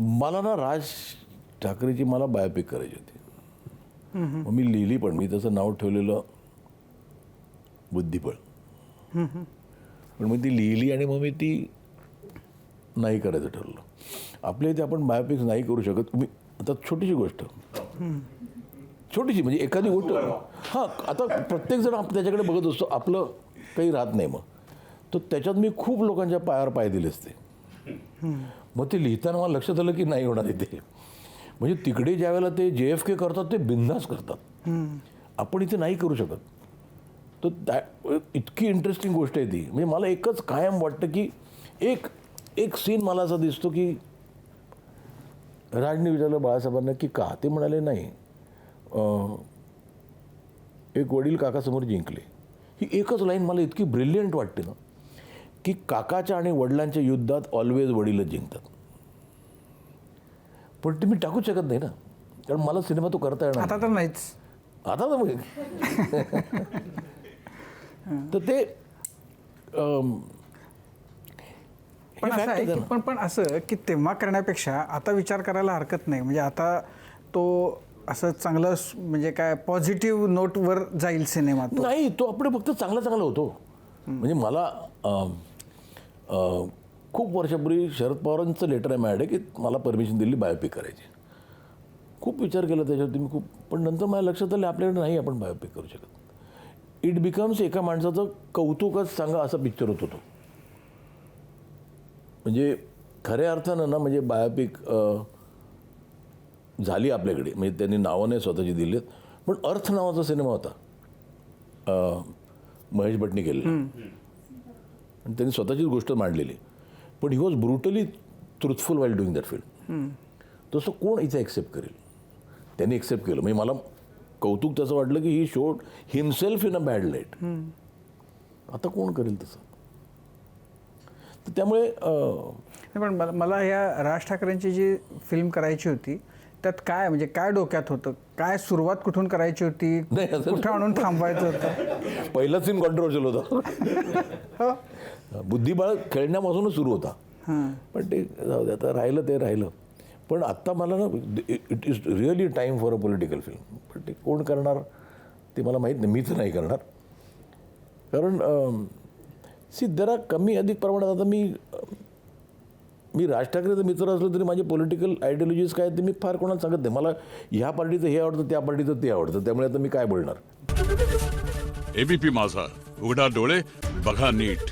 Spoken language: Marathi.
मला ना राज ठाकरेची मला बायोपिक करायची होती. मग मी लिहिली पण मी त्याचं नाव ठेवलेलं बुद्धिबळ. पण मी ती लिहिली आणि मग मी ती नाही करायचं ठरवलं. आपल्या इथे आपण बायोपिक्स नाही करू शकत. मी आता छोटीशी गोष्ट. छोटीशी म्हणजे एखादी गोष्ट. हां आता प्रत्येकजण आप त्याच्याकडे बघत असतो. आपलं काही राहत नाही मग. तर त्याच्यात मी खूप लोकांच्या पायावर पाय दिले असते. मग ते लिहिताना मला लक्षात आलं की नाही होणार इथे. म्हणजे तिकडे ज्या वेळेला ते जे एफ के करतात ते बिंदास करतात. आपण इथे नाही करू शकत. तर त्या इतकी इंटरेस्टिंग गोष्ट आहे ती. म्हणजे मला एकच कायम वाटतं की एक एक सीन मला असा दिसतो की राजने विचारलं बाळासाहेबांना की का? ते म्हणाले नाही. एक वडील काकासमोर जिंकले. ही एकच लाईन मला इतकी ब्रिलियंट वाटते ना. की काकाच्या आणि वडिलांच्या युद्धात ऑलवेज वडीलच जिंकतात. पण ते मी टाकूच शकत नाही ना. कारण मला सिनेमा तो करता येणार आता तर नाहीच. आता तर मग तर ते पण असं आहे की. पण पण असं की तेव्हा करण्यापेक्षा आता विचार करायला हरकत नाही. म्हणजे आता तो असं चांगलं म्हणजे काय पॉझिटिव्ह नोटवर जाईल सिनेमा नाही तो आपण फक्त चांगला चांगला होतो म्हणजे मला खूप वर्षापूर्वी शरद पवारांचं लेटर आहे माझ्याकडे की मला परमिशन दिली बायोपिक करायची. खूप विचार केला त्याच्यावरती मी खूप पण नंतर माझ्या लक्षात आलं आपल्याकडे नाही आपण बायोपिक करू शकत. इट बिकम्स एका माणसाचं कौतुकच सांगा असा पिक्चर होतो तो म्हणजे खऱ्या अर्थानं ना म्हणजे बायोपिक झाली आपल्याकडे. म्हणजे त्यांनी नावं नाही स्वतःची दिली पण अर्थ नावाचा सिनेमा होता. महेश भटनी केलेला. आणि त्यांनी स्वतःचीच गोष्ट मांडलेली. पण he was brutally truthful while doing that film तसं कोण इथे ॲक्सेप्ट करेल? त्यांनी एक्सेप्ट केलं. म्हणजे मला कौतुक त्याचं वाटलं की he showed himself in a bad light आता कोण करेल तसं? तर त्यामुळे पण मला- मला ह्या राज ठाकरेंची जी फिल्म करायची होती त्यात काय म्हणजे काय डोक्यात होतं? काय सुरुवात कुठून करायची होती? नाही, असं- कुठं आणून थांबवायचं होतं? पहिला सीन कॉन्ट्रोवर्शियल होता. हो. बुद्धिबळ खेळण्यापासूनच सुरू होता. हां. पण ते जाऊ दे आता राहिलं ते राहिलं. पण आत्ता मला ना it is really time for a political film पण ते कोण करणार ते मला माहीत नाही. मीच नाही करणार. कारण सी जरा कमी अधिक प्रमाणात आता मी मी राज ठाकरेचा मित्र असलो तरी माझे पॉलिटिकल आयडियोलॉजीज काय ते मी फार कोणाला सांगत नाही. मला ह्या पार्टीचं हे आवडतं त्या पार्टीचं ते आवडतं. त्यामुळे आता मी काय बोलणार? एबीपी माझा. उघडा डोळे बघा नीट.